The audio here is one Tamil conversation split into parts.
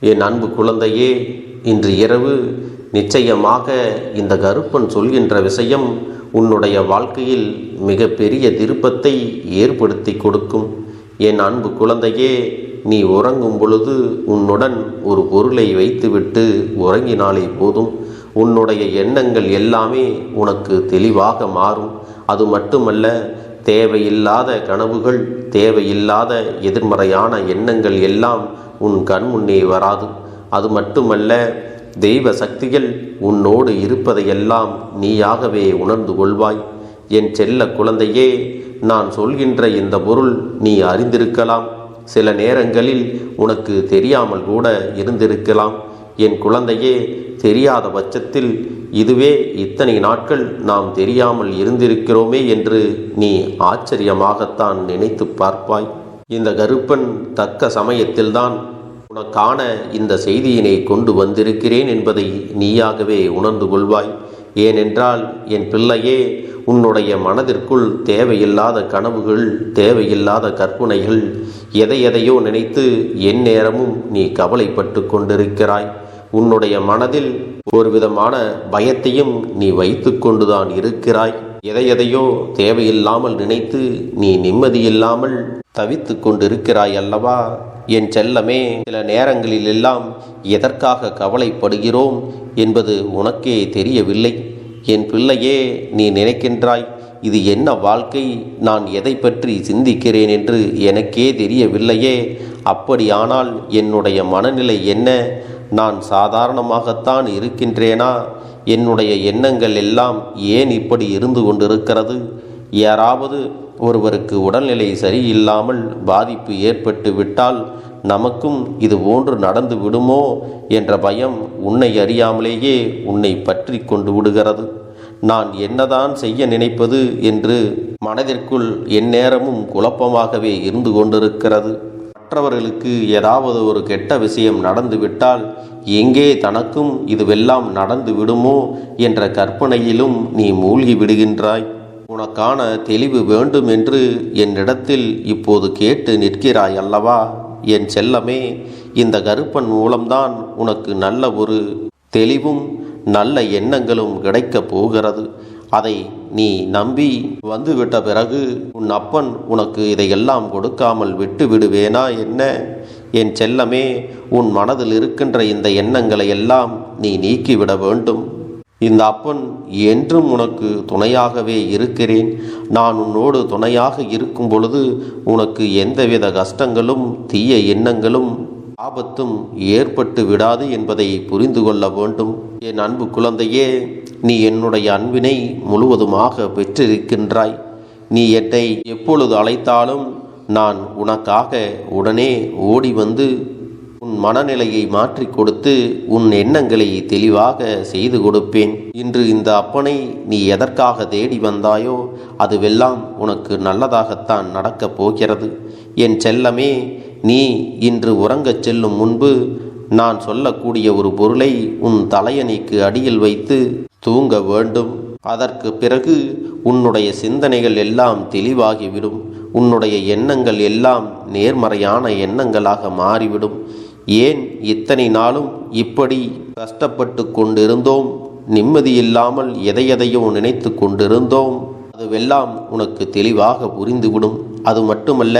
என் அன்பு குழந்தையே இன்று இரவு நிச்சயமாக இந்த கருப்பன் சொல்கின்ற விஷயம் உன்னுடைய வாழ்க்கையில் மிகப்பெரிய திருப்பத்தை ஏற்படுத்தி கொடுக்கும். என் அன்பு குழந்தையே நீ உறங்கும் பொழுது உன்னுடன் ஒரு பொருளை வைத்துவிட்டு உறங்கினாலே போதும். உன்னுடைய எண்ணங்கள் எல்லாமே உனக்கு தெளிவாக மாறும். அது மட்டுமல்ல தேவையில்லாத கனவுகள் தேவையில்லாத எதிர்மறையான எண்ணங்கள் எல்லாம் உன் கண் முன்னே வராது. அது மட்டுமல்ல தெய்வ சக்திகள் உன்னோடு இருப்பதையெல்லாம் நீயாகவே உணர்ந்து கொள்வாய். என் செல்ல குழந்தையே நான் சொல்கின்ற இந்த பொருள் நீ அறிந்திருக்கலாம். சில நேரங்களில் உனக்கு தெரியாமல் கூட இருந்திருக்கலாம். என் குழந்தையே தெரியாத பட்சத்தில் இதுவே இத்தனை நாட்கள் நாம் தெரியாமல் இருந்திருக்கிறோமே என்று நீ ஆச்சரியமாகத்தான் நினைத்து பார்ப்பாய். இந்த கருப்பன் தக்க சமயத்தில்தான் உனக்கான இந்த செய்தியினை கொண்டு வந்திருக்கிறேன் என்பதை நீயாகவே உணர்ந்து கொள்வாய். ஏனென்றால் என் பிள்ளையே உன்னுடைய மனதிற்குள் தேவையில்லாத கனவுகள் தேவையில்லாத கற்பனைகள் எதை எதையோ நினைத்து என் நேரமும் நீ கவலைப்பட்டு கொண்டிருக்கிறாய். உன்னுடைய மனதில் ஒரு விதமான பயத்தையும் நீ வைத்து கொண்டுதான் இருக்கிறாய். எதை எதையோ தேவையில்லாமல் நினைத்து நீ நிம்மதியில்லாமல் தவித்து கொண்டிருக்கிறாய் அல்லவா? என் செல்லமே சில நேரங்களில் எல்லாம் எதற்காக கவலைப்படுகிறோம் என்பது உனக்கே தெரியவில்லை. என் பிள்ளையே நீ நினைக்கின்றாய் இது என்ன வாழ்க்கை? நான் எதை பற்றி சிந்திக்கிறேன் என்று எனக்கே தெரியவில்லையே. அப்படியானால் என்னுடைய மனநிலை என்ன? நான் சாதாரணமாகத்தான் இருக்கின்றேனா? என்னுடைய எண்ணங்கள் எல்லாம் ஏன் இப்படி இருந்து கொண்டிருக்கிறது? யாராவது ஒருவருக்கு உடல்நிலை சரியில்லாமல் பாதிப்பு ஏற்பட்டு விட்டால் நமக்கும் இது போன்று நடந்து விடுமோ என்ற பயம் உன்னை அறியாமலேயே உன்னை பற்றி கொண்டு விடுகிறது. நான் என்னதான் செய்ய நினைப்பது என்று மனதிற்குள் எந்நேரமும் குழப்பமாகவே இருந்து கொண்டிருக்கிறது. மற்றவர்களுக்கு ஏதாவது ஒரு கெட்ட விஷயம் நடந்துவிட்டால் எங்கே தனக்கும் இதுவெல்லாம் நடந்து விடுமோ என்ற கற்பனையிலும் நீ மூழ்கி விடுகின்றாய். உனக்கான தெளிவு வேண்டும் என்று என்னிடத்தில் இப்போது கேட்டு நிற்கிறாய் அல்லவா? என் செல்லமே இந்த கருப்பன் மூலம்தான் உனக்கு நல்ல ஒரு தெளிவும் நல்ல எண்ணங்களும் கிடைக்கப் போகிறது. அதை நீ நம்பி வந்துவிட்ட பிறகு உன் அப்பன் உனக்கு இதையெல்லாம் கொடுக்காமல் விட்டு விடுவேனா என்ன? என் செல்லமே உன் மனதில் இருக்கின்ற இந்த எண்ணங்களை எல்லாம் நீ நீக்கிவிட வேண்டும். இந்த அப்பன் என்றும் உனக்கு துணையாகவே இருக்கிறேன். நான் உன்னோடு துணையாக இருக்கும் பொழுது உனக்கு எந்தவித கஷ்டங்களும் தீய எண்ணங்களும் ஆபத்தும் ஏற்பட்டு விடாது என்பதை புரிந்து கொள்ள வேண்டும். என் அன்பு குழந்தையே நீ என்னுடைய அன்பினை முழுவதுமாக பெற்றிருக்கின்றாய். நீ என்னை எப்பொழுது அழைத்தாலும் நான் உனக்காக உடனே ஓடி வந்து உன் மனநிலையை மாற்றி கொடுத்து உன் எண்ணங்களை தெளிவாக செய்து கொடுப்பேன். இன்று இந்த அப்பனை நீ எதற்காக தேடி வந்தாயோ அதுவெல்லாம் உனக்கு நல்லதாகத்தான் நடக்கப் போகிறது. என் செல்லமே நீ இன்று உறங்கச் செல்லும் முன்பு நான் சொல்லக்கூடிய ஒரு பொருளை உன் தலையணைக்கு அடியில் வைத்து தூங்க வேண்டும். அதற்கு பிறகு உன்னுடைய சிந்தனைகள் எல்லாம் தெளிவாகிவிடும். உன்னுடைய எண்ணங்கள் எல்லாம் நேர்மறையான எண்ணங்களாக மாறிவிடும். ஏன் இத்தனை நாளும் இப்படி கஷ்டப்பட்டு கொண்டிருந்தோம்? நிம்மதியில்லாமல் எதையெதையோ நினைத்து கொண்டிருந்தோம். அதுவெல்லாம் உனக்கு தெளிவாக புரிந்துவிடும். அது மட்டுமல்ல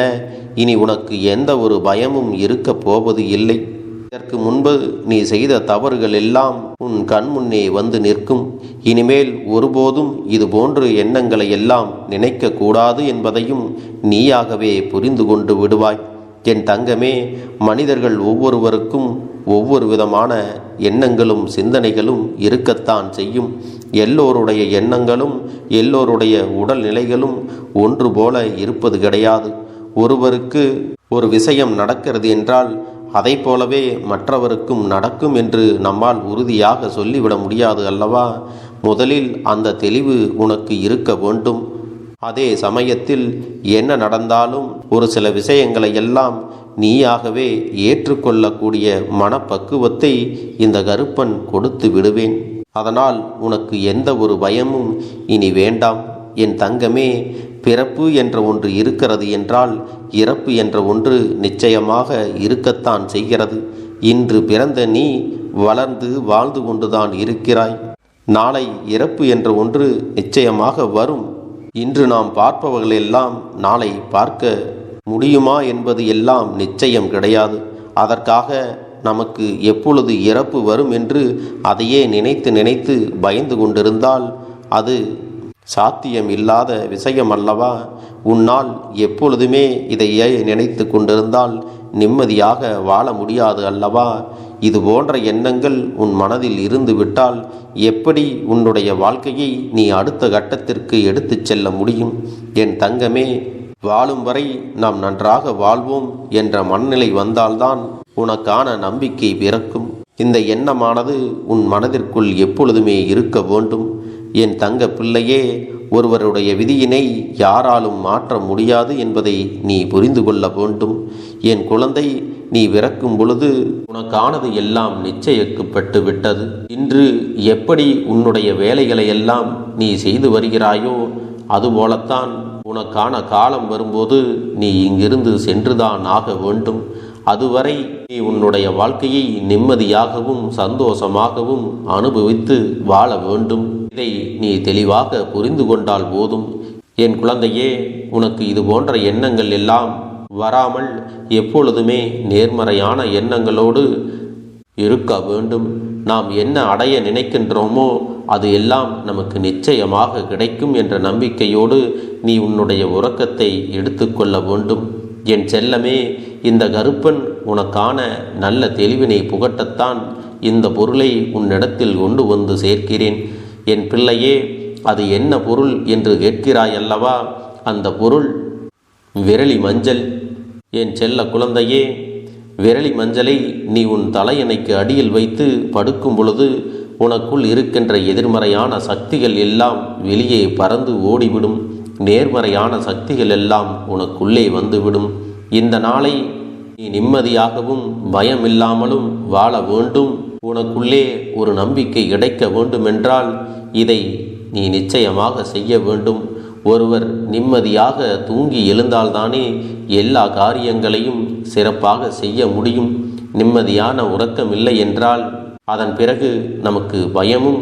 இனி உனக்கு எந்த ஒரு பயமும் இருக்கப் போவது இல்லை. இதற்கு முன்பு நீ செய்த தவறுகள் எல்லாம் உன் கண் முன்னே வந்து நிற்கும். இனிமேல் ஒருபோதும் இது போன்ற எண்ணங்களை எல்லாம் நினைக்க கூடாது என்பதையும் நீயாகவே புரிந்து கொண்டு விடுவாய். என் தங்கமே மனிதர்கள் ஒவ்வொருவருக்கும் ஒவ்வொரு விதமான எண்ணங்களும் சிந்தனைகளும் இருக்கத்தான் செய்யும். எல்லோருடைய எண்ணங்களும் எல்லோருடைய உடல்நிலைகளும் ஒன்று போல இருப்பது கிடையாது. ஒருவருக்கு ஒரு விஷயம் நடக்கிறது என்றால் அதை போலவே மற்றவருக்கும் நடக்கும் என்று நம்மால் உறுதியாக சொல்லிவிட முடியாது அல்லவா? முதலில் அந்த தெளிவு உனக்கு இருக்க வேண்டும். அதே சமயத்தில் என்ன நடந்தாலும் ஒரு சில விஷயங்களை எல்லாம் நீயாகவே ஏற்றுக்கொள்ளக்கூடிய மனப்பக்குவத்தை இந்த கருப்பன் கொடுத்து விடுவேன். அதனால் உனக்கு எந்த ஒரு பயமும் இனி வேண்டாம். என் தங்கமே பிறப்பு என்ற ஒன்று இருக்கிறது என்றால் இறப்பு என்ற ஒன்று நிச்சயமாக இருக்கத்தான் செய்கிறது. இன்று பிறந்த நீ வளர்ந்து வாழ்ந்து கொண்டுதான் இருக்கிறாய். நாளை இறப்பு என்ற ஒன்று நிச்சயமாக வரும். இன்று நாம் பார்ப்பவர்களெல்லாம் நாளை பார்க்க முடியுமா என்பது எல்லாம் நிச்சயம் கிடையாது. அதற்காக நமக்கு எப்பொழுது இறப்பு வரும் என்று அதையே நினைத்து நினைத்து பயந்து கொண்டிருந்தால் அது சாத்தியம் இல்லாத விஷயம் அல்லவா? உன்னால் எப்பொழுதுமே இதையே நினைத்து கொண்டிருந்தால் நிம்மதியாக வாழ முடியாது அல்லவா? இது போன்ற எண்ணங்கள் உன் மனதில் இருந்து விட்டால் எப்படி உன்னுடைய வாழ்க்கையை நீ அடுத்த கட்டத்திற்கு எடுத்துச் செல்ல முடியும்? என் தங்கமே வாழும் வரை நாம் நன்றாக வாழ்வோம் என்ற மனநிலை வந்தால்தான் உனக்கான நம்பிக்கை பிறக்கும். இந்த எண்ணமானது உன் மனதிற்குள் எப்பொழுதுமே இருக்க வேண்டும். என் தங்க பிள்ளையே ஒருவருடைய விதியினை யாராலும் மாற்ற முடியாது என்பதை நீ புரிந்து கொள்ள வேண்டும். என் குழந்தை நீ பிறக்கும் பொழுது உனக்கானது எல்லாம் நிச்சயிக்கப்பட்டு விட்டது. இன்று எப்படி உன்னுடைய வேலைகளை எல்லாம் நீ செய்து வருகிறாயோ அதுபோலத்தான் உனக்கான காலம் வரும்போது நீ இங்கிருந்து சென்றுதான் ஆக வேண்டும். அதுவரை நீ உன்னுடைய வாழ்க்கையை நிம்மதியாகவும் சந்தோஷமாகவும் அனுபவித்து வாழ வேண்டும். இதை நீ தெளிவாக புரிந்து கொண்டால் போதும். என் குழந்தையே உனக்கு இது போன்ற எண்ணங்கள் எல்லாம் வராமல் எப்பொழுதுமே நேர்மறையான எண்ணங்களோடு இருக்க வேண்டும். நாம் என்ன அடைய நினைக்கின்றோமோ அது எல்லாம் நமக்கு நிச்சயமாக கிடைக்கும் என்ற நம்பிக்கையோடு நீ உன்னுடைய உறக்கத்தை எடுத்துக்கொள்ள வேண்டும். என் செல்லமே இந்த கருப்பன் உனக்கான நல்ல தெளிவினை புகட்டத்தான் இந்த பொருளை உன்னிடத்தில் கொண்டு வந்து சேர்க்கிறேன். என் பிள்ளையே அது என்ன பொருள் என்று கேட்கிறாய் அல்லவா அந்த பொருள் விரலி மஞ்சள். என் செல்ல குழந்தையே விரலி மஞ்சளை நீ உன் தலையணைக்கு அடியில் வைத்து படுக்கும் பொழுது உனக்குள் இருக்கின்ற எதிர்மறையான சக்திகள் எல்லாம் வெளியே பறந்து ஓடிவிடும். நேர்மறையான சக்திகள் எல்லாம் உனக்குள்ளே வந்துவிடும். இந்த நாளை நீ நிம்மதியாகவும் பயமில்லாமலும் வாழ வேண்டும். உனக்குள்ளே ஒரு நம்பிக்கை கிடைக்க வேண்டுமென்றால் இதை நீ நிச்சயமாக செய்ய வேண்டும். ஒருவர் நிம்மதியாக தூங்கி எழுந்தால்தானே எல்லா காரியங்களையும் சிறப்பாக செய்ய முடியும். நிம்மதியான உறக்கம் இல்லை என்றால் அதன் பிறகு நமக்கு பயமும்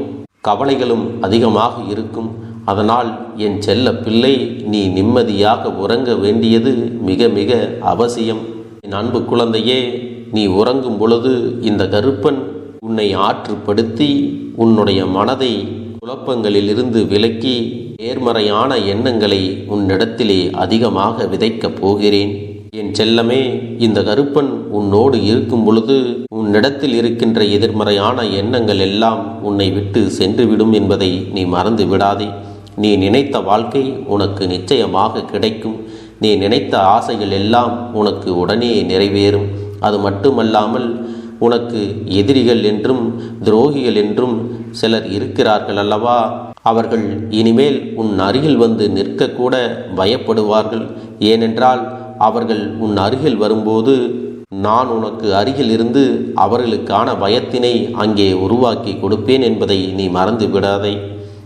கவலைகளும் அதிகமாக இருக்கும். அதனால் என் செல்ல பிள்ளை நீ நிம்மதியாக உறங்க வேண்டியது மிக மிக அவசியம். என் அன்பு குழந்தையே நீ உறங்கும் பொழுது இந்த கருப்பன் உன்னை ஆற்றுப்படுத்தி உன்னுடைய மனதை குழப்பங்களிலிருந்து விலக்கி நேர்மறையான எண்ணங்களை உன்னிடத்திலே அதிகமாக விதைக்கப் போகிறேன். என் செல்லமே இந்த கருப்பன் உன்னோடு இருக்கும் பொழுது உன்னிடத்தில் இருக்கின்ற எதிர்மறையான எண்ணங்கள் எல்லாம் உன்னை விட்டு சென்றுவிடும் என்பதை நீ மறந்து விடாதே. நீ நினைத்த வாழ்க்கை உனக்கு நிச்சயமாக கிடைக்கும். நீ நினைத்த ஆசைகள் எல்லாம் உனக்கு உடனே நிறைவேறும். அது மட்டுமல்லாமல் உனக்கு எதிரிகள் என்றும் துரோகிகள் என்றும் சிலர் இருக்கிறார்கள் அல்லவா? அவர்கள் இனிமேல் உன் அருகில் வந்து நிற்கக்கூட பயப்படுவார்கள். ஏனென்றால் அவர்கள் உன் அருகில் வரும்போது நான் உனக்கு அருகில் இருந்து அவர்களுக்கான பயத்தினை அங்கே உருவாக்கி கொடுப்பேன் என்பதை நீ மறந்து விடாதே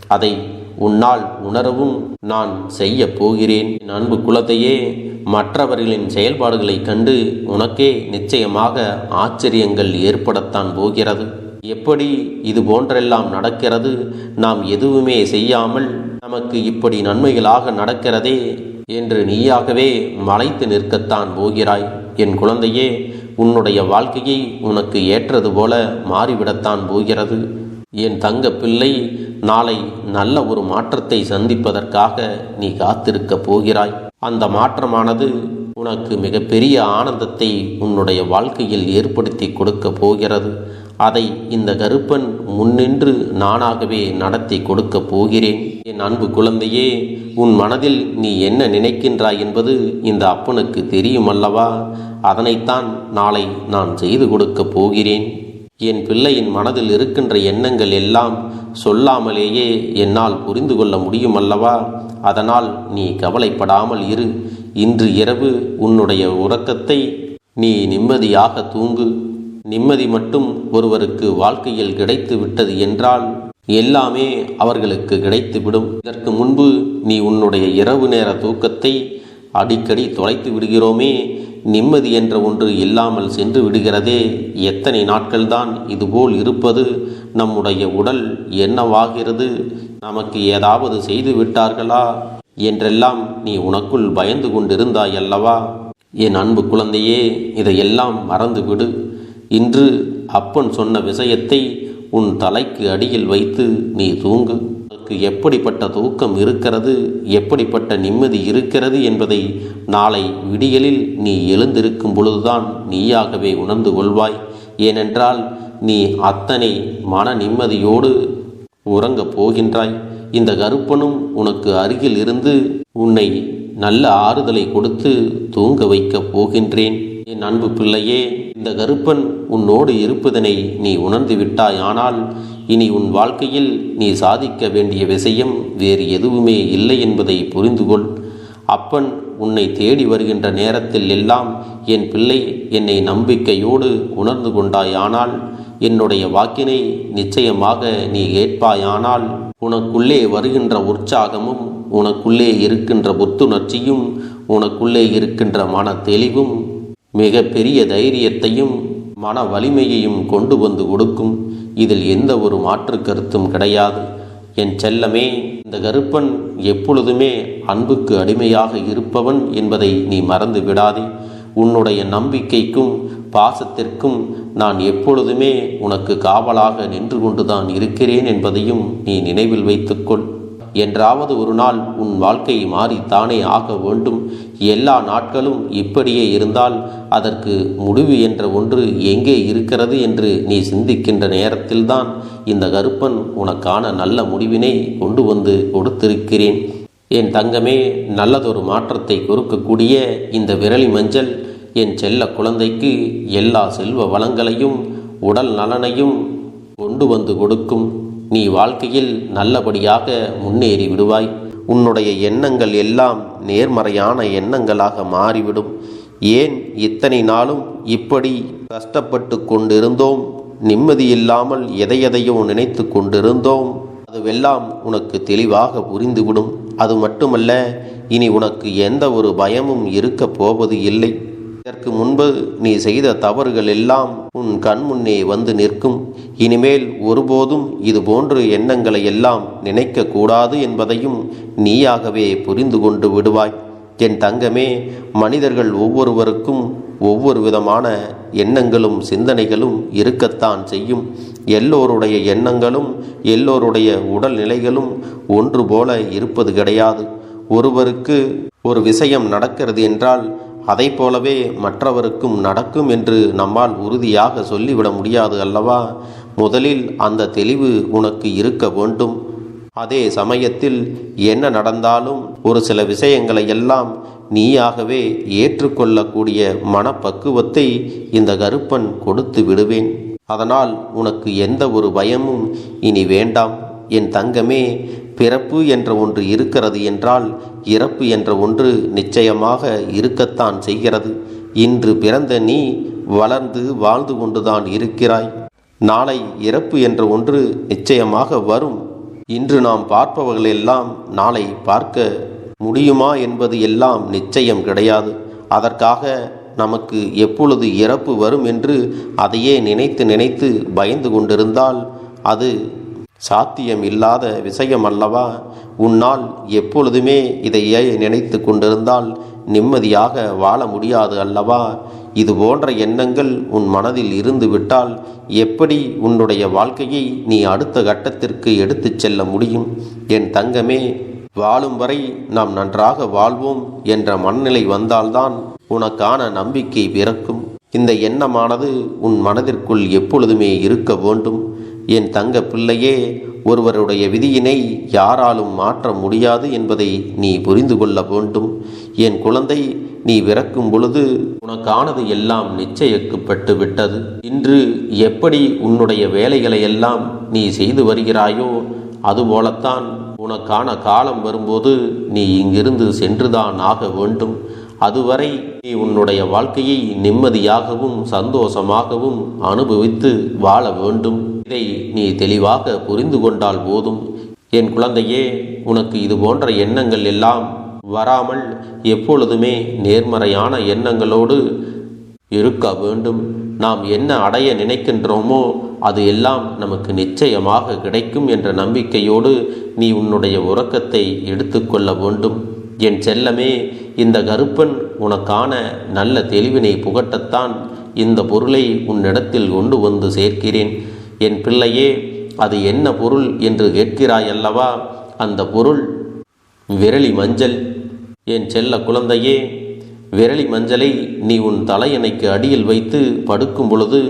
அதை உன்னால் உணரவும் நான் செய்ய போகிறேன். என் அன்பு குலத்தையே மற்றவர்களின் செயல்பாடுகளைக் கண்டு உனக்கே நிச்சயமாக ஆச்சரியங்கள் ஏற்படத்தான் போகிறது. எப்படி இது போன்றெல்லாம் நடக்கிறது? நாம் எதுவுமே செய்யாமல் நமக்கு இப்படி நன்மைகளாக நடக்கிறதே என்று நீயாகவே மலைத்து நிற்கத்தான் போகிறாய். என் குழந்தையே உன்னுடைய வாழ்க்கையை உனக்கு ஏற்றது போல மாறிவிடத்தான் போகிறது. என் தங்க பிள்ளை நாளை நல்ல ஒரு மாற்றத்தை சந்திப்பதற்காக நீ காத்திருக்கப் போகிறாய். அந்த மாற்றமானது உனக்கு மிகப்பெரிய ஆனந்தத்தை உன்னுடைய வாழ்க்கையில் ஏற்படுத்தி கொடுக்க போகிறது. அதை இந்த கருப்பன் முன்னின்று நானாகவே நடத்தி கொடுக்க போகிறேன். என் அன்பு குழந்தையே உன் மனதில் நீ என்ன நினைக்கின்றாய் என்பது இந்த அப்பனுக்கு தெரியும் அல்லவா அதனைத்தான் நாளை நான் செய்து கொடுக்க போகிறேன். என் பிள்ளையின் மனதில் இருக்கின்ற எண்ணங்கள் எல்லாம் சொல்லாமலேயே என்னால் புரிந்து கொள்ள முடியும் அல்லவா அதனால் நீ கவலைப்படாமல் இரு. இன்று இரவு உன்னுடைய உறக்கத்தை நீ நிம்மதியாக தூங்கு. நிம்மதி மட்டும் ஒருவருக்கு வாழ்க்கையில் கிடைத்து விட்டது என்றால் எல்லாமே அவர்களுக்கு கிடைத்துவிடும் இதற்கு முன்பு நீ உன்னுடைய இரவு நேர தூக்கத்தை அடிக்கடி தொலைத்து விடுகிறோமே. நிம்மதி என்ற ஒன்று இல்லாமல் சென்று விடுகிறதே. எத்தனை நாட்கள்தான் இதுபோல் இருப்பது? நம்முடைய உடல் என்னவாகிறது? நமக்கு ஏதாவது செய்து விட்டார்களா? என்றெல்லாம் நீ உனக்குள் பயந்து கொண்டிருந்தாய் அல்லவா? என் அன்பு குழந்தையே இதையெல்லாம் மறந்துவிடு. இன்று அப்பன் சொன்ன விஷயத்தை உன் தலைக்கு அடியில் வைத்து நீ தூங்கு. உனக்கு எப்படிப்பட்ட தூக்கம் இருக்கிறது எப்படிப்பட்ட நிம்மதி இருக்கிறது என்பதை நாளை விடியலில் நீ எழுந்திருக்கும் பொழுதுதான் நீயாகவே உணர்ந்து கொள்வாய். ஏனென்றால் நீ அத்தனை மன நிம்மதியோடு உறங்கப் போகின்றாய். இந்த கருப்பனும் உனக்கு அருகில் இருந்து உன்னை நல்ல ஆறுதலை கொடுத்து தூங்க வைக்கப் போகின்றேன். என் அன்பு பிள்ளையே இந்த கருப்பன் உன்னோடு இருப்பதனை நீ உணர்ந்து விட்டாய் ஆனால் இனி உன் வாழ்க்கையில் நீ சாதிக்க வேண்டிய விஷயம் வேறு எதுவுமே இல்லை என்பதை புரிந்து கொள் அப்பன் உன்னை தேடி வருகின்ற நேரத்தில் எல்லாம் என் பிள்ளை என்னை நம்பிக்கையோடு உணர்ந்து கொண்டாயானால் என்னுடைய வாக்கினை நிச்சயமாக நீ கேட்பாயானால் உனக்குள்ளே வருகின்ற உற்சாகமும் உனக்குள்ளே இருக்கின்ற புத்துணர்ச்சியும் உனக்குள்ளே இருக்கின்ற மன தெளிவும் மிக பெரிய தைரியத்தையும் மன வலிமையையும் கொண்டு வந்து கொடுக்கும். இதில் எந்த ஒரு மாற்று கருத்தும் கிடையாது. என் செல்லமே இந்த கருப்பன் எப்பொழுதுமே அன்புக்கு அடிமையாக இருப்பவன் என்பதை நீ மறந்து விடாதே. உன்னுடைய நம்பிக்கைக்கும் பாசத்திற்கும் நான் எப்பொழுதுமே உனக்கு காவலாக நின்று கொண்டுதான் இருக்கிறேன் என்பதையும் நீ நினைவில் வைத்துக்கொள். என்றாவது ஒரு நாள் உன் வாழ்க்கை மாறித்தானே ஆக வேண்டும். எல்லா நாட்களும் இப்படியே இருந்தால் அதற்கு முடிவு என்ற ஒன்று எங்கே இருக்கிறது என்று நீ சிந்திக்கின்ற நேரத்தில்தான் இந்த கருப்பன் உனக்கான நல்ல முடிவினை கொண்டு வந்து கொடுத்திருக்கிறேன். என் தங்கமே நல்லதொரு மாற்றத்தை கொடுக்கக்கூடிய இந்த விரலி மஞ்சள் என் செல்ல குழந்தைக்கு எல்லா செல்வ வளங்களையும் உடல் நலனையும் கொண்டு வந்து கொடுக்கும். நீ வாழ்க்கையில் நல்லபடியாக முன்னேறி விடுவாய். உன்னுடைய எண்ணங்கள் எல்லாம் நேர்மறையான எண்ணங்களாக மாறிவிடும். ஏன் இத்தனை நாளும் இப்படி கஷ்டப்பட்டு கொண்டிருந்தோம்? நிம்மதியில்லாமல் எதையெதையோ நினைத்து கொண்டிருந்தோம். அதுவெல்லாம் உனக்கு தெளிவாக புரிந்துவிடும். அது மட்டுமல்ல இனி உனக்கு எந்த ஒரு பயமும் இருக்கப் போவது இல்லை. இதற்கு முன்பு நீ செய்த தவறுகள் எல்லாம் உன் கண் முன்னே வந்து நிற்கும். இனிமேல் ஒருபோதும் இது போன்று எண்ணங்களை எல்லாம் நினைக்க கூடாது என்பதையும் நீயாகவே புரிந்து கொண்டு விடுவாய். என் தங்கமே மனிதர்கள் ஒவ்வொருவருக்கும் ஒவ்வொரு விதமான எண்ணங்களும் சிந்தனைகளும் இருக்கத்தான் செய்யும். எல்லோருடைய எண்ணங்களும் எல்லோருடைய உடல் நிலைகளும் ஒன்று போல இருப்பது கிடையாது. ஒருவருக்கு ஒரு விஷயம் நடக்கிறது என்றால் அதை போலவே மற்றவருக்கும் நடக்கும் என்று நம்மால் உறுதியாக சொல்லிவிட முடியாது அல்லவா? முதலில் அந்த தெளிவு உனக்கு இருக்க வேண்டும். அதே சமயத்தில் என்ன நடந்தாலும் ஒரு சில விஷயங்களை எல்லாம் நீயாகவே ஏற்றுக்கொள்ளக்கூடிய மனப்பக்குவத்தை இந்த கருப்பன் கொடுத்து விடுவேன். அதனால் உனக்கு எந்த ஒரு பயமும் இனி வேண்டாம். என் தங்கமே பிறப்பு என்ற ஒன்று இருக்கிறது என்றால் இறப்பு என்ற ஒன்று நிச்சயமாக இருக்கத்தான் செய்கிறது. இன்று பிறந்த நீ வளர்ந்து வாழ்ந்து கொண்டுதான் இருக்கிறாய். நாளை இறப்பு என்ற ஒன்று நிச்சயமாக வரும். இன்று நாம் பார்ப்பவர்களெல்லாம் நாளை பார்க்க முடியுமா என்பது எல்லாம் நிச்சயம் கிடையாது. அதற்காக நமக்கு எப்பொழுது இறப்பு வரும் என்று அதையே நினைத்து நினைத்து பயந்து கொண்டிருந்தால் அது சாத்தியம் இல்லாத விஷயம் அல்லவா உன்னால் எப்பொழுதுமே இதையே நினைத்து கொண்டிருந்தால் நிம்மதியாக வாழ முடியாது அல்லவா? இது போன்ற எண்ணங்கள் உன் மனதில் இருந்து விட்டால் எப்படி உன்னுடைய வாழ்க்கையை நீ அடுத்த கட்டத்திற்கு எடுத்துச் செல்ல முடியும்? என் தங்கமே வாழும் வரை நாம் நன்றாக வாழ்வோம் என்ற மனநிலை வந்தால்தான் உனக்கான நம்பிக்கை பிறக்கும். இந்த எண்ணமானது உன் மனதிற்குள் எப்பொழுதுமே இருக்க வேண்டும். என் தங்க பிள்ளையே ஒருவருடைய விதியினை யாராலும் மாற்ற முடியாது என்பதை நீ புரிந்து கொள்ள வேண்டும். என் குழந்தை நீ பிறக்கும் பொழுது உனக்கானது எல்லாம் நிச்சயிக்கப்பட்டு விட்டது. இன்று எப்படி உன்னுடைய வேலைகளை எல்லாம் நீ செய்து வருகிறாயோ அதுபோலத்தான் உனக்கான காலம் வரும்போது நீ இங்கிருந்து சென்றுதான் ஆக வேண்டும். அதுவரை நீ உன்னுடைய வாழ்க்கையை நிம்மதியாகவும் சந்தோஷமாகவும் அனுபவித்து வாழ வேண்டும். இதை நீ தெளிவாக புரிந்து கொண்டால் போதும். என் குழந்தையே உனக்கு இது போன்ற எண்ணங்கள் எல்லாம் வராமல் எப்பொழுதுமே நேர்மறையான எண்ணங்களோடு இருக்க வேண்டும். நாம் என்ன அடைய நினைக்கின்றோமோ அது எல்லாம் நமக்கு நிச்சயமாக கிடைக்கும் என்ற நம்பிக்கையோடு நீ உன்னுடைய உறக்கத்தை எடுத்துக்கொள்ள வேண்டும். என் செல்லமே இந்த கருப்பன் உனக்கான நல்ல தெளிவினை புகட்டத்தான் இந்த பொருளை உன்னிடத்தில் கொண்டு வந்து சேர்க்கிறேன். என் பிள்ளையே அது என்ன பொருள் என்று கேட்கிறாய் அல்லவா அந்த பொருள் விரலி மஞ்சள். என் செல்ல குழந்தையே விரலி மஞ்சளை நீ உன் தலையணைக்கு அடியில் வைத்து படுக்கும் பொழுது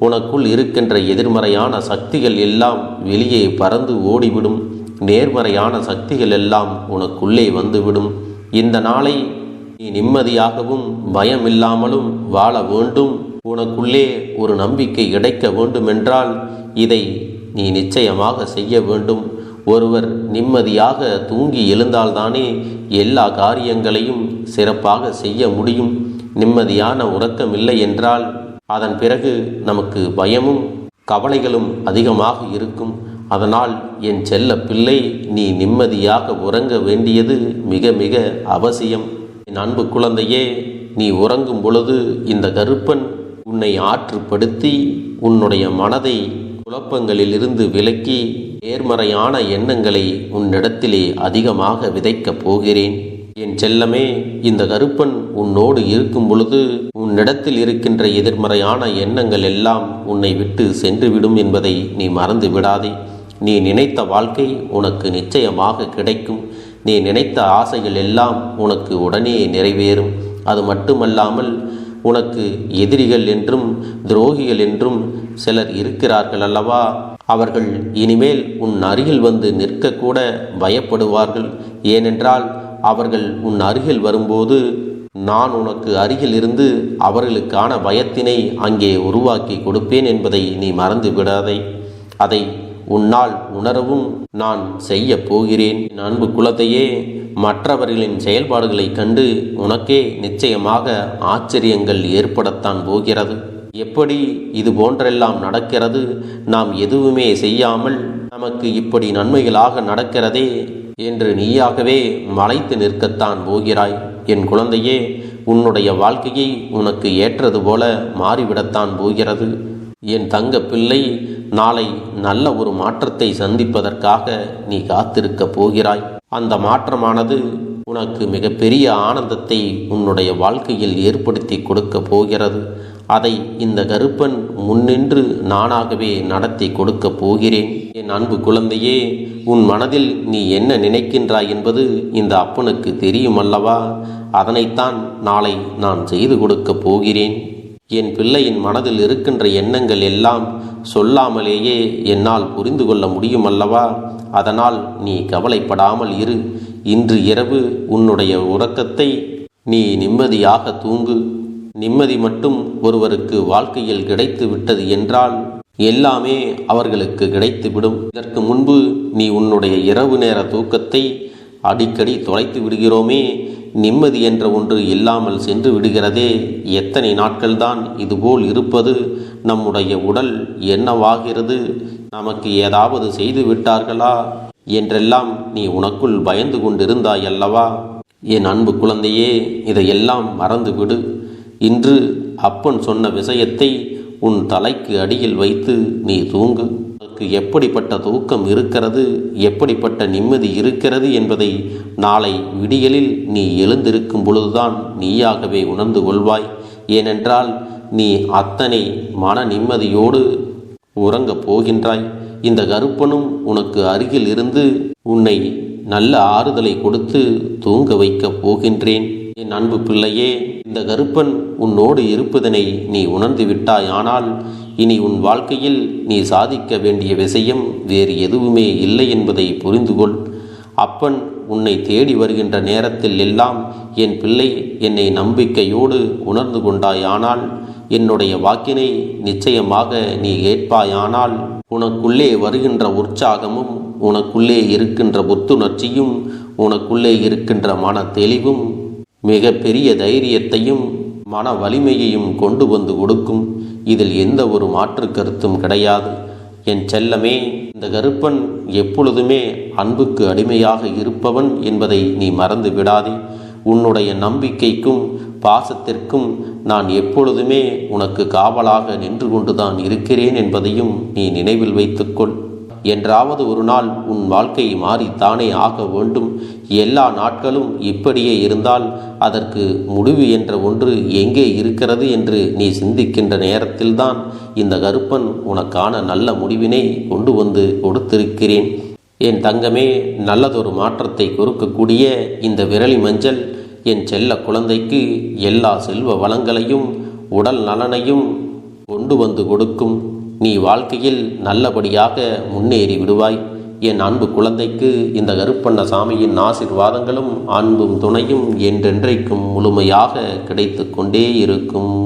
உனக்குள் இருக்கின்ற எதிர்மறையான சக்திகள் எல்லாம் வெளியே பறந்து ஓடிவிடும். நேர்மறையான சக்திகள் எல்லாம் உனக்குள்ளே வந்துவிடும். இந்த நாளை நீ நிம்மதியாகவும் பயமில்லாமலும் வாழ வேண்டும். உனக்குள்ளே ஒரு நம்பிக்கை கிடைக்க வேண்டுமென்றால் இதை நீ நிச்சயமாக செய்ய வேண்டும். ஒருவர் நிம்மதியாக தூங்கி எழுந்தால்தானே எல்லா காரியங்களையும் சிறப்பாக செய்ய முடியும். நிம்மதியான உறக்கம் இல்லை என்றால் அதன் பிறகு நமக்கு பயமும் கவலைகளும் அதிகமாக இருக்கும். அதனால் என் செல்ல பிள்ளை நீ நிம்மதியாக உறங்க வேண்டியது மிக மிக அவசியம். என் அன்பு குழந்தையே நீ உறங்கும் பொழுது இந்த கருப்பன் உன்னை ஆற்றுப்படுத்தி உன்னுடைய மனதை குழப்பங்களிலிருந்து விலக்கி நேர்மறையான எண்ணங்களை உன்னிடத்திலே அதிகமாக விதைக்கப் போகிறேன். என் செல்லமே இந்த கருப்பன் உன்னோடு இருக்கும் பொழுது உன்னிடத்தில் இருக்கின்ற எதிர்மறையான எண்ணங்கள் எல்லாம் உன்னை விட்டு சென்றுவிடும் என்பதை நீ மறந்து விடாதே. நீ நினைத்த வாழ்க்கை உனக்கு நிச்சயமாக கிடைக்கும். நீ நினைத்த ஆசைகள் எல்லாம் உனக்கு உடனே நிறைவேறும். அது மட்டுமல்லாமல் உனக்கு எதிரிகள் என்றும் துரோகிகள் என்றும் சிலர் இருக்கிறார்கள் அல்லவா? அவர்கள் இனிமேல் உன் அருகில் வந்து நிற்கக்கூட பயப்படுவார்கள். ஏனென்றால் அவர்கள் உன் அருகில் வரும்போது நான் உனக்கு அருகில் இருந்து அவர்களுக்கான பயத்தினை அங்கே உருவாக்கி கொடுப்பேன் என்பதை நீ மறந்து விடாதே அதை உன்னால் உணரவும் நான் செய்ய போகிறேன். என் அன்பு குலத்தையே மற்றவர்களின் செயல்பாடுகளைக் கண்டு உனக்கே நிச்சயமாக ஆச்சரியங்கள் ஏற்படத்தான் போகிறது. எப்படி இது போன்றெல்லாம் நடக்கிறது? நாம் எதுவுமே செய்யாமல் நமக்கு இப்படி நன்மைகளாக நடக்கிறதே என்று நீயாகவே மலைத்து நிற்கத்தான் போகிறாய். என் குழந்தையே உன்னுடைய வாழ்க்கையை உனக்கு ஏற்றது போல மாறிவிடத்தான் போகிறது. என் தங்க பிள்ளை நாளை நல்ல ஒரு மாற்றத்தை சந்திப்பதற்காக நீ காத்திருக்கப் போகிறாய். அந்த மாற்றமானது உனக்கு மிகப்பெரிய ஆனந்தத்தை உன்னுடைய வாழ்க்கையில் ஏற்படுத்தி கொடுக்க போகிறது. அதை இந்த கருப்பன் முன்னின்று நானாகவே நடத்தி கொடுக்க போகிறேன். என் அன்பு குழந்தையே உன் மனதில் நீ என்ன நினைக்கின்றாய் என்பது இந்த அப்பனுக்கு தெரியும் அல்லவா அதனைத்தான் நாளை நான் செய்து கொடுக்க போகிறேன். என் பிள்ளையின் மனதில் இருக்கின்ற எண்ணங்கள் எல்லாம் சொல்லாமலேயே என்னால் புரிந்து கொள்ள முடியும் அல்லவா அதனால் நீ கவலைப்படாமல் இரு. இன்று இரவு உன்னுடைய உறக்கத்தை நீ நிம்மதியாக தூங்கு. நிம்மதி மட்டும் ஒருவருக்கு வாழ்க்கையில் கிடைத்து விட்டது என்றால் எல்லாமே அவர்களுக்கு கிடைத்துவிடும் இதற்கு முன்பு நீ உன்னுடைய இரவு நேர தூக்கத்தை அடிக்கடி தொலைத்து விடுகிறோமே. நிம்மதி என்ற ஒன்று இல்லாமல் சென்று விடுகிறதே. எத்தனை நாட்கள்தான் இதுபோல் இருப்பது? நம்முடைய உடல் என்னவாகிறது? நமக்கு ஏதாவது செய்து விட்டார்களா? என்றெல்லாம் நீ உனக்குள் பயந்து கொண்டிருந்தாய் அல்லவா என் அன்பு குழந்தையே இதையெல்லாம் மறந்துவிடு. இன்று அப்பன் சொன்ன விஷயத்தை உன் தலைக்கு அடியில் வைத்து நீ தூங்கு. உனக்கு எப்படிப்பட்ட தூக்கம் இருக்கிறது எப்படிப்பட்ட நிம்மதி இருக்கிறது என்பதை நாளை விடியலில் நீ எழுந்திருக்கும் பொழுதுதான் நீயாகவே உணர்ந்து கொள்வாய். ஏனென்றால் நீ அத்தனை மன நிம்மதியோடு உறங்கப் போகின்றாய். இந்த கருப்பனும் உனக்கு அருகில் இருந்து உன்னை நல்ல ஆறுதலை கொடுத்து தூங்க வைக்கப் போகின்றேன். என் அன்பு பிள்ளையே இந்த கருப்பன் உன்னோடு இருப்பதனை நீ உணர்ந்து விட்டாய் ஆனால் இனி உன் வாழ்க்கையில் நீ சாதிக்க வேண்டிய விஷயம் வேறு எதுவுமே இல்லை என்பதை புரிந்து கொள் அப்பன் உன்னை தேடி வருகின்ற நேரத்தில் எல்லாம் என் பிள்ளை என்னை நம்பிக்கையோடு உணர்ந்து கொண்டாயானால் என்னுடைய வாக்கினை நிச்சயமாக நீ ஏற்பாயானால் உனக்குள்ளே வருகின்ற உற்சாகமும் உனக்குள்ளே இருக்கின்ற புத்துணர்ச்சியும் உனக்குள்ளே இருக்கின்ற மன தெளிவும் மிக பெரிய தைரியத்தையும் மன வலிமையையும் கொண்டு வந்து கொடுக்கும். இதில் எந்த ஒரு மாற்று கருத்தும் கிடையாது. என் செல்லமே இந்த கருப்பன் எப்பொழுதுமே அன்புக்கு அடிமையாக இருப்பவன் என்பதை நீ மறந்து விடாதே. உன்னுடைய நம்பிக்கைக்கும் பாசத்திற்கும் நான் எப்பொழுதுமே உனக்கு காவலாக நின்று கொண்டுதான் இருக்கிறேன் என்பதையும் நீ நினைவில் வைத்துக்கொள். என்றாவது ஒரு நாள் உன் வாழ்க்கை மாறித்தானே ஆக வேண்டும். எல்லா நாட்களும் இப்படியே இருந்தால் அதற்கு முடிவு என்ற ஒன்று எங்கே இருக்கிறது என்று நீ சிந்திக்கின்ற நேரத்தில்தான் இந்த கருப்பன் உனக்கான நல்ல முடிவினை கொண்டு வந்து கொடுத்திருக்கிறேன். என் தங்கமே நல்லதொரு மாற்றத்தை கொடுக்கக்கூடிய இந்த விரலி மஞ்சள் என் செல்ல குழந்தைக்கு எல்லா செல்வ வளங்களையும் உடல் நலனையும் கொண்டு வந்து கொடுக்கும். நீ வாழ்க்கையில் நல்லபடியாக முன்னேறி விடுவாய். என் அன்பு குழந்தைக்கு இந்த கருப்பண்ண சாமியின் ஆசிர்வாதங்களும் அன்பும் துணையும் என்றென்றைக்கும் முழுமையாக கிடைத்து கொண்டே இருக்கும்.